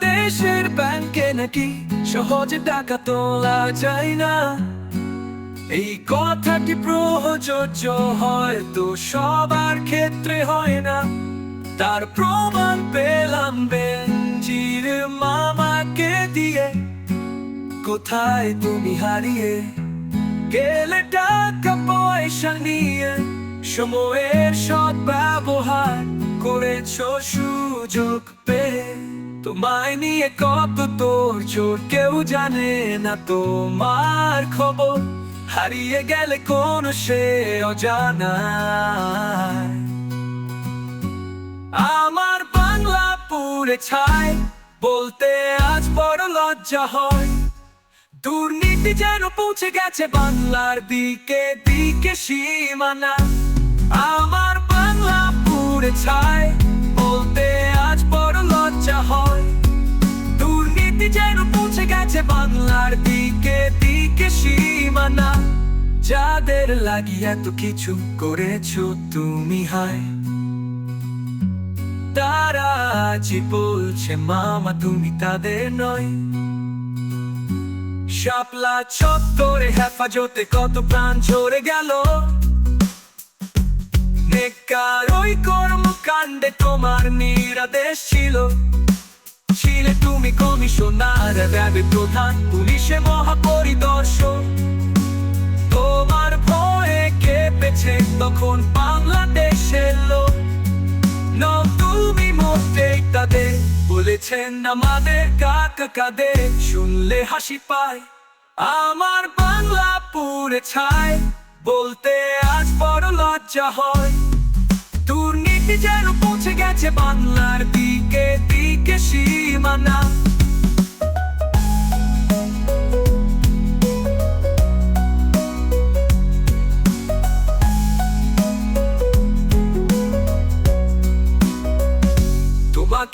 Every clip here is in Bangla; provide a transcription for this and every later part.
দেশের ব্যাংকে নাকি সহজে টাকা তোলা যায় না। এই কথাটি প্রযোজ্য? হয়তো সবার ক্ষেত্রে হয় না। তার প্রমাণ পেলাম বেঞ্জির মামাকে দিয়ে। কোথায় তুমি হারিয়ে গেলে টাকা পয়সা নিয়ে? সময়ের সৎ ব্যবহার করেছ সুযোগ। তোমায় নিয়ে কত তোর চোর কেউ জানে না তোমার খবর। হারিয়ে গেলে কোন সে অজানা। আমার বাংলা পুরে ছাই, বলতে আজ বড় লজ্জা হয়। দুর্নীতি যেন পৌঁছে গেছে বাংলার দিকে দিকে সীমানা। আমার বাংলা পুরে ছাই সীমানা যাদের লাগিয়ে এত কিছু করেছ তুমি, হায়। তারা বলছে, মামা তুমি তাদের নয়। শাপলা চত্বরে হেফাজতে কত প্রাণ ঝরে গেল। কর্মকাণ্ডে তোমার নিরাদেশ ছিল। ছিলে তুমি কমিশনার র্যাবে প্রধান পুলিশে তখন বাংলাদেশের লোক। ন, তুমি তাদের। বলেছেন আমাদের কাকা কাদের শুনলে হাসি পায়। আমার বাংলা পুরে ছাই বলতে আজ বড় লজ্জা হয়। দুর্নীতি যেন পৌঁছে গেছে বাংলার দিকে দিকে সীমানা।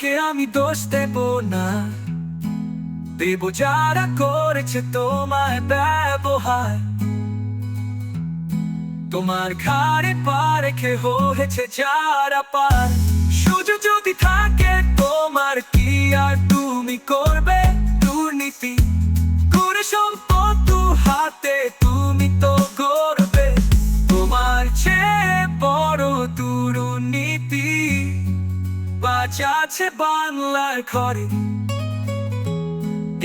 তোমাকে আমি দোষ দেব না। দেব যারা করেছে তোমায় ব্যবহার। তোমার ঘাড়ে পা রেখে হয়েছে যারা পার। সুযোগ যদি থাকে তোমার কি আর তুমি করবে? বাঁচাছে বাংলার ঘরে।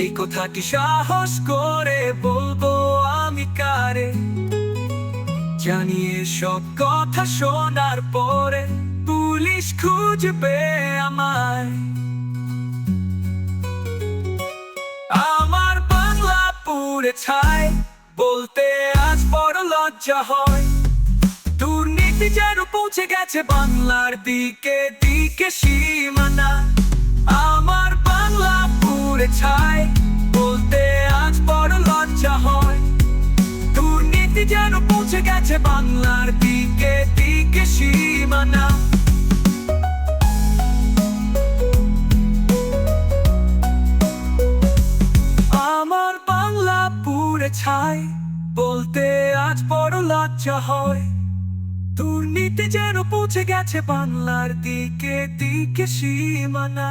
এই কথাটি সাহস করে বলব আমি কারে। জানিয়ে সব কথা শোনার পরে পুলিশ খুঁজবে আমায়। আমার বাংলা পুরে ছাই, বলতে আজ বড় লজ্জা হয়। দুর্নীতি যেন পৌঁছে গেছে বাংলার দিকে দিকে সীমানা। আমার বাংলা পুরে ছাই, বলতে আজ বড় লজ্জা হয়। দুর্নীতি যেন পৌঁছে গেছে বাংলার দিকে দিকে সীমানা। আমার বাংলা পুরে ছাই, বলতে আজ বড় লজ্জা হয়। দুর্নীতি যেন পৌঁছে গেছে বাংলার দিকে দিকে সীমানা।